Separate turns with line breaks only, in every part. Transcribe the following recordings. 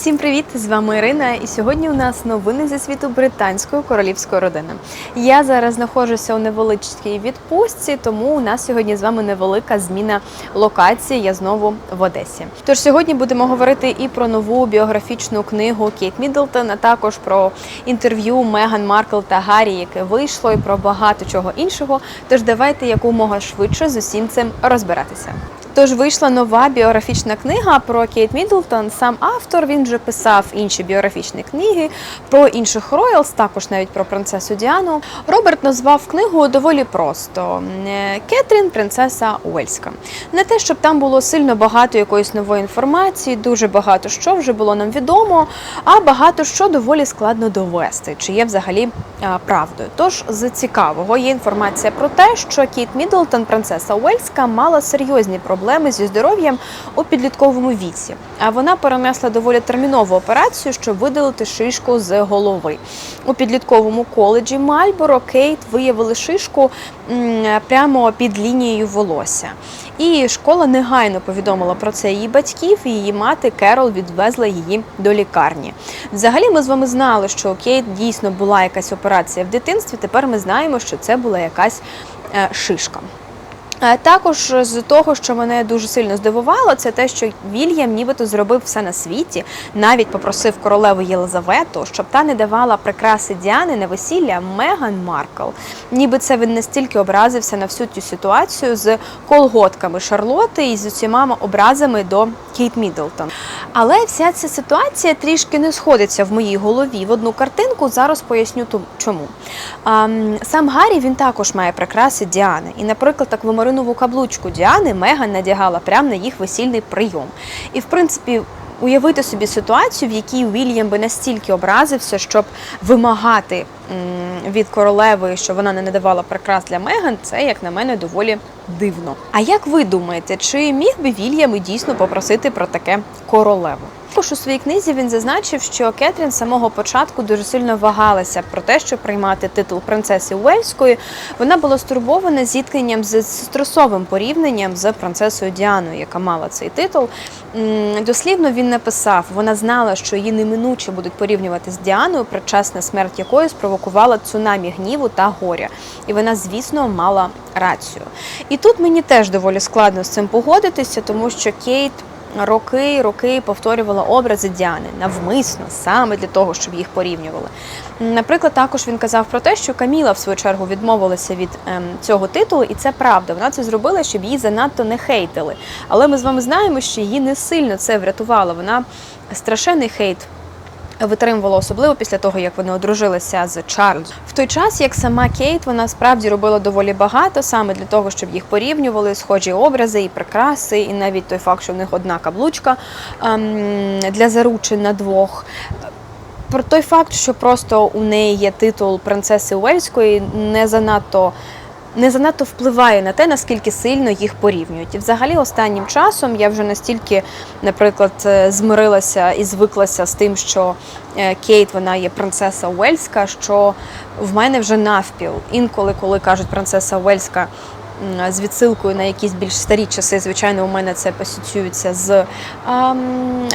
Всім привіт! З вами Ірина, і сьогодні у нас новини зі світу британської королівської родини. Я зараз знаходжуся у невеличкій відпустці, тому у нас сьогодні з вами невелика зміна локації. Я знову в Одесі. Тож сьогодні будемо говорити і про нову біографічну книгу Кейт Міддлтон, а також про інтерв'ю Меган Маркл та Гаррі, яке вийшло, і про багато чого іншого. Тож давайте якомога швидше з усім цим розбиратися. Тож вийшла нова біографічна книга про Кейт Міддлтон. Сам автор він вже писав інші біографічні книги про інших роялс, також навіть про принцесу Діану. Роберт назвав книгу доволі просто: Е, Кетрін, принцеса Уельська. Не те, щоб там було сильно багато якоїсь нової інформації, дуже багато що вже було нам відомо, а багато що доволі складно довести, чи є взагалі а, правдою. Тож з цікавого є інформація про те, що Кейт Міддлтон, принцеса Уельська, мала серйозні проблеми зі здоров'ям у підлітковому віці. А вона перенесла доволі термінову операцію, щоб видалити шишку з голови. У підлітковому коледжі Мальборо Кейт виявили шишку прямо під лінією волосся. І школа негайно повідомила про це її батьків, і її мати Керол відвезла її до лікарні. Взагалі, ми з вами знали, що у Кейт дійсно була якась операція в дитинстві. Тепер ми знаємо, що це була якась е, шишка. Е, Також з того, що мене дуже сильно здивувало, це те, що Вільям нібито зробив все на світі, навіть попросив королеву Єлизавету, щоб та не давала прикраси Діани на весілля Меган Маркл. Ніби це він настільки образився на всю цю ситуацію з колготками Шарлоти і з усіма образами до Кейт Міддлтон. Але вся ця ситуація трішки не сходиться в моїй голові в одну картинку. Зараз поясню чому. Сам Гаррі він також має прикраси Діани. І, наприклад, аквамаринову каблучку Діани Меган надягала прямо на їх весільний прийом. І в принципі. Уявити собі ситуацію, в якій Вільям би настільки образився, щоб вимагати від королеви, що вона не надавала прикрас для Меган, це, як на мене, доволі дивно. А як ви думаєте, чи міг би Вільям дійсно попросити про таке королеву? Також у своїй книзі він зазначив, що Кетрін з самого початку дуже сильно вагалася про те, щоб приймати титул принцеси Уельської. Вона була стурбована зіткненням з стресовим порівнянням з принцесою Діаною, яка мала цей титул. Дослівно він написав: вона знала, що її неминуче будуть порівнювати з Діаною, предчасна смерть якої спровокувала цунамі гніву та горя. І вона, звісно, мала рацію. І тут мені теж доволі складно з цим погодитися, тому що Кейт. Роки і роки повторювала образи Діани навмисно, саме для того, щоб їх порівнювали. Наприклад, також він казав про те, що Каміла в свою чергу відмовилася від ем, цього титулу, і це правда. Вона це зробила, щоб її занадто не хейтили. Але ми з вами знаємо, що її не сильно це врятувало. Вона страшенний хейт витримувала особливо після того, як вони одружилися з Чарльзом. В той час, як сама Кейт, вона справді робила доволі багато саме для того, щоб їх порівнювали, схожі образи і прикраси, і навіть той факт, що в них одна каблучка ем, для заручин на двох. Про той факт, що просто у неї є титул принцеси Уельської, не занадто. Не занадто впливає на те, наскільки сильно їх порівнюють. І взагалі останнім часом я вже настільки, наприклад, е, змирилася і звиклася з тим, що е, Кейт вона є принцеса Уельська, що в мене вже навпіл. Інколи, коли кажуть принцеса Уельська з відсилкою на якісь більш старі часи, звичайно, у мене це асоціюється з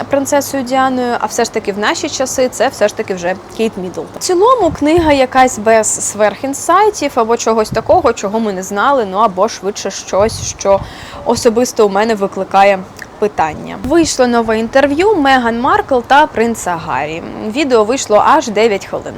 принцесою Діаною, а все ж таки в наші часи це все ж таки вже Кейт Мідлтон. В цілому книга якась без сверхінсайтів або чогось такого, чого ми не знали, ну або швидше щось, що особисто у мене викликає. Питання вийшло нове інтерв'ю Меган Маркл та принца Гаррі. Відео вийшло аж 9 хвилин.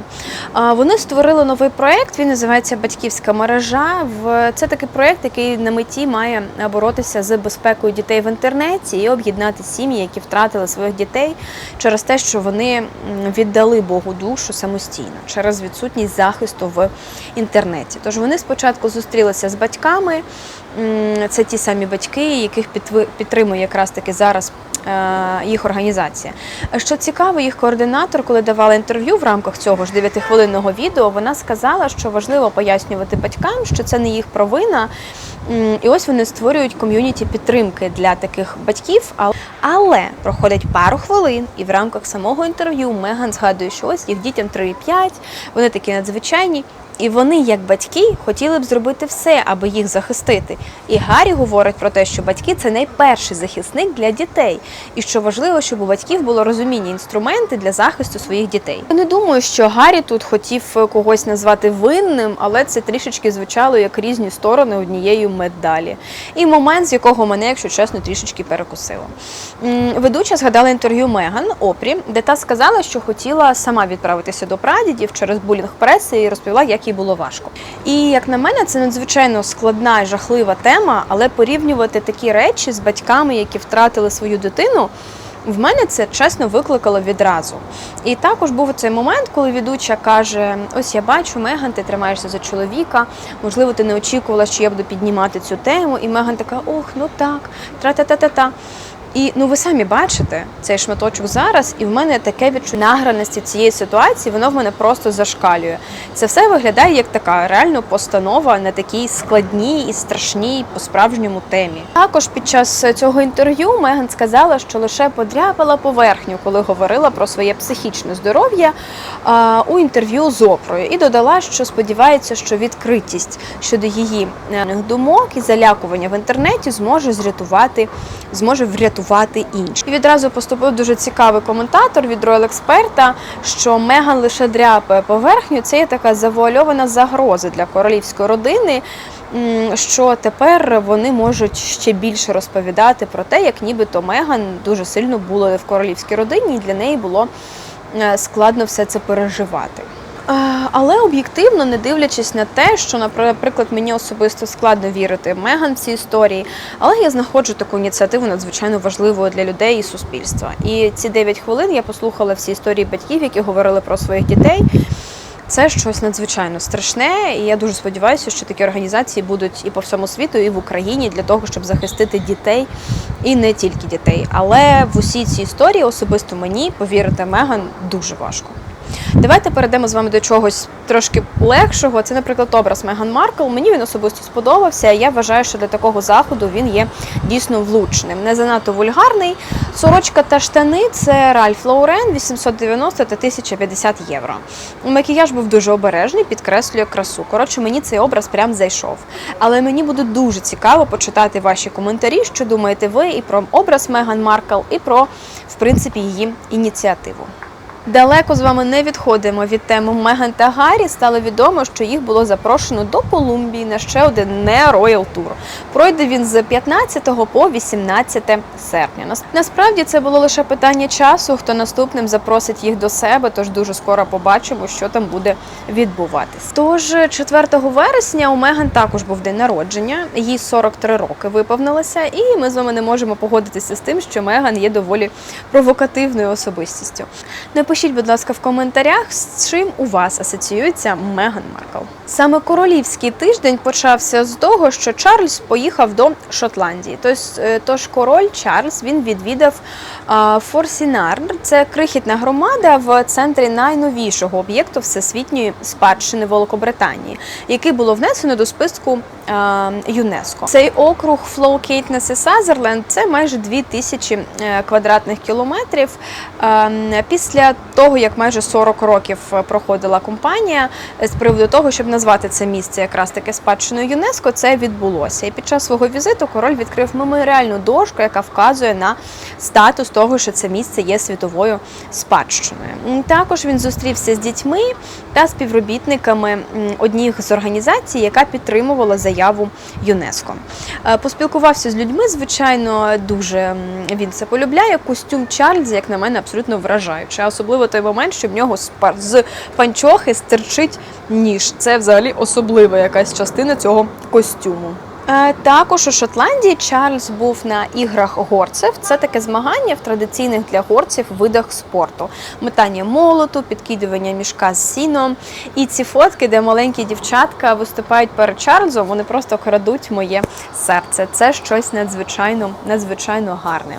Вони створили новий проект. Він називається Батьківська мережа. Це такий проект, який на меті має боротися з безпекою дітей в інтернеті і об'єднати сім'ї, які втратили своїх дітей через те, що вони віддали Богу душу самостійно через відсутність захисту в інтернеті. Тож вони спочатку зустрілися з батьками. Це ті самі батьки, яких підтримує якраз таки зараз е, їх організація. Що цікаво, їх координатор, коли давала інтерв'ю в рамках цього ж 9-хвилинного відео, вона сказала, що важливо пояснювати батькам, що це не їх провина, І ось вони створюють ком'юніті підтримки для таких батьків. Але проходить пару хвилин, і в рамках самого інтерв'ю Меган згадує, що ось їх дітям 3-5, вони такі надзвичайні. І вони, як батьки, хотіли б зробити все, аби їх захистити. І Гаррі говорить про те, що батьки це найперший захисник для дітей, і що важливо, щоб у батьків було розуміння інструменти для захисту своїх дітей. Я не думаю, що Гаррі тут хотів е, когось назвати винним, але це трішечки звучало як різні сторони однієї медалі. І момент, з якого мене, якщо чесно, трішечки перекусило. Ведуча згадала інтерв'ю Меган Опрі, де та сказала, що хотіла сама відправитися до прадідів через булінг преси і розповіла, як їй було важко. І як на мене, це надзвичайно складна і жахлива тема, але порівнювати такі речі з батьками, які втратили свою дитину. В мене це чесно викликало відразу. І також був цей момент, коли ведуча каже: Ось я бачу, Меган, ти тримаєшся за чоловіка. Можливо, ти не очікувала, що я буду піднімати цю тему. І Меган така: ох, ну так, тра-та-та-та-та. І ну ви самі бачите цей шматочок зараз, і в мене таке відчуття награності цієї ситуації, воно в мене просто зашкалює. Це все виглядає як така реально постанова на такій складній і страшній по-справжньому темі. Також під час цього інтерв'ю Меган сказала, що лише подряпала поверхню, коли говорила про своє психічне здоров'я у інтерв'ю з Опрою, і додала, що сподівається, що відкритість щодо її е, думок і залякування в інтернеті зможе зрятувати, зможе врятувати інші. І відразу поступив дуже цікавий коментатор від Royal експерта, що Меган лише дряпає поверхню. Це є така завуальована загроза для королівської родини. Що тепер вони можуть ще більше розповідати про те, як нібито Меган дуже сильно була в королівській родині, і для неї було е, складно все це переживати. Е, Але об'єктивно, не дивлячись на те, що, наприклад, мені особисто складно вірити в Меган в цій історії, але я знаходжу таку ініціативу надзвичайно важливою для людей і суспільства. І ці 9 хвилин я послухала всі історії батьків, які говорили про своїх дітей. Це щось надзвичайно страшне, і я дуже сподіваюся, що такі організації будуть і по всьому світу, і в Україні для того, щоб захистити дітей і не тільки дітей. Але в усі ці історії особисто мені повірити Меган дуже важко. Давайте перейдемо з вами до чогось трошки легшого. Це, наприклад, образ Меган Маркл. Мені він особисто сподобався. Я вважаю, що для такого заходу він є дійсно влучним. Не занадто вульгарний. Сорочка та штани це Ральф Лаурен 890 та 1050 євро. Макіяж був дуже обережний, підкреслює красу. Коротше, мені цей образ прям зайшов. Але мені буде дуже цікаво почитати ваші коментарі, що думаєте ви і про образ Меган Маркл, і про в принципі її ініціативу. Далеко з вами не відходимо від теми Меган та Гаррі. Стало відомо, що їх було запрошено до Колумбії на ще один не Royal Tour. Пройде він з 15 по 18 серпня. Насправді це було лише питання часу, хто наступним запросить їх до себе. Тож дуже скоро побачимо, що там буде відбуватись. Тож 4 вересня у Меган також був день народження. Їй 43 роки виповнилося, і ми з вами не можемо погодитися з тим, що Меган є доволі провокативною особистістю. Напишіть, будь ласка, в коментарях, з чим у вас асоціюється Меган Маркл. Саме королівський тиждень почався з того, що Чарльз поїхав до Шотландії. Е, тож король Чарльз він відвідав Форсінар. Це крихітна громада в центрі найновішого об'єкту всесвітньої спадщини Великобританії, який було внесено до списку ЮНЕСКО. Цей округ Флоу-Кейтнес і Сазерленд це майже 2000 е, квадратних кілометрів. Е, Після того, як майже 40 років е, проходила кампанія з приводу того, щоб назвати це місце якраз таки спадщиною ЮНЕСКО, це відбулося. І під час свого візиту король відкрив меморіальну дошку, яка вказує на статус того, що це місце є світовою спадщиною. Також він зустрівся з дітьми та співробітниками м, однієї з організацій, яка підтримувала заяву ЮНЕСКО. Е, Поспілкувався з людьми, звичайно, дуже він це полюбляє. Костюм Чарльза, як на мене, абсолютно вражаючий. А Особливо той момент, що в нього з панчохи стирчить ніж. Це взагалі особлива якась частина цього костюму. Е, Також у Шотландії Чарльз був на іграх горцев. Це таке змагання в традиційних для горців видах спорту: метання молоту, підкидування мішка з сіном. І ці фотки, де маленькі дівчатка виступають перед Чарльзом, вони просто крадуть моє серце. Це щось надзвичайно, надзвичайно гарне.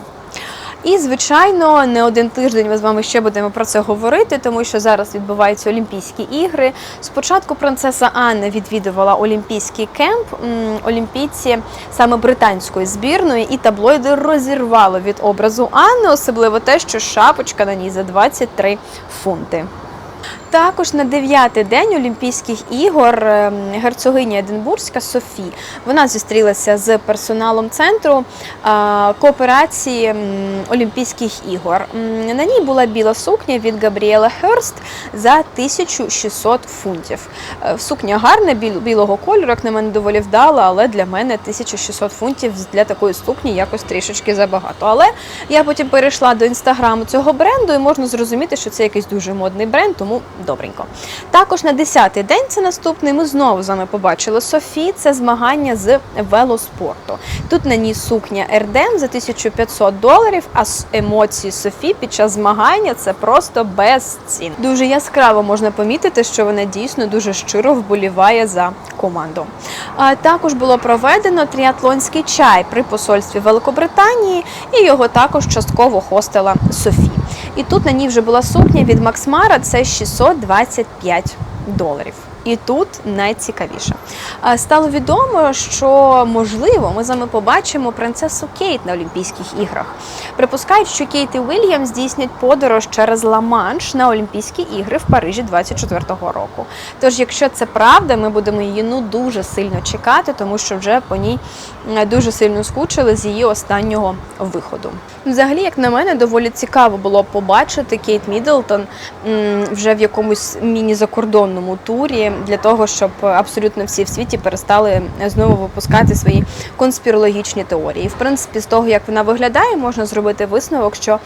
І, звичайно, не один тиждень ми з вами ще будемо про це говорити, тому що зараз відбуваються Олімпійські ігри. Спочатку принцеса Анна відвідувала Олімпійський кемп олімпійці саме британської збірної, і таблоїди розірвало від образу Анни, особливо те, що шапочка на ній за 23 фунти. Також на дев'ятий день Олімпійських ігор ем, герцогиня Единбурзька Софі вона зустрілася з персоналом центру кооперації Олімпійських ігор. На ній була біла сукня від Габріела Херст за 1600 фунтів. Е, Сукня гарна, біл- білого кольору, як на мене доволі вдала, але для мене 1600 фунтів для такої сукні якось трішечки забагато. Але я потім перейшла до інстаграму цього бренду, і можна зрозуміти, що це якийсь дуже модний бренд, тому добренько. Також на 10-й день це наступний. Ми знову з вами побачили Софі. Це змагання з велоспорту. Тут на ній сукня Ердем за 1500 доларів. А емоції Софі під час змагання це просто безцін. Дуже яскраво можна помітити, що вона дійсно дуже щиро вболіває за команду. А також було проведено тріатлонський чай при посольстві Великобританії, і його також частково хостила Софі. І тут на ній вже була сукня від Максмара, це 625 доларів. І тут найцікавіше. Стало відомо, що можливо ми з вами побачимо принцесу Кейт на Олімпійських іграх. Припускають, що Кейт і Вільям здійснять подорож через Ла-Манш на Олімпійські ігри в Парижі 24-го року. Тож, якщо це правда, ми будемо її ну дуже сильно чекати, тому що вже по ній е, дуже сильно скучили з її останнього виходу. Взагалі, як на мене, доволі цікаво було побачити Кейт Міддлтон вже в якомусь міні-закордонному турі для того, щоб абсолютно всі в світі перестали знову випускати свої конспірологічні теорії. В принципі, з того, як вона виглядає, можна зробити висновок, що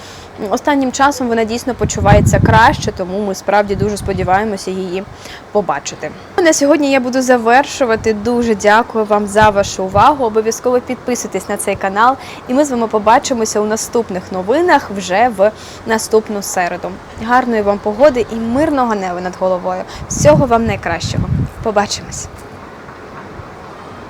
останнім часом вона дійсно почувається краще, тому ми справді дуже сподіваємося її побачити. На сьогодні я буду завершувати. Дуже дякую вам за вашу увагу. Обов'язково підписуйтесь на цей канал, і ми з вами побачимося у наступних новинах вже в наступну середу. Гарної вам погоди і мирного неба над головою. Всього вам найкращого. Побачимось!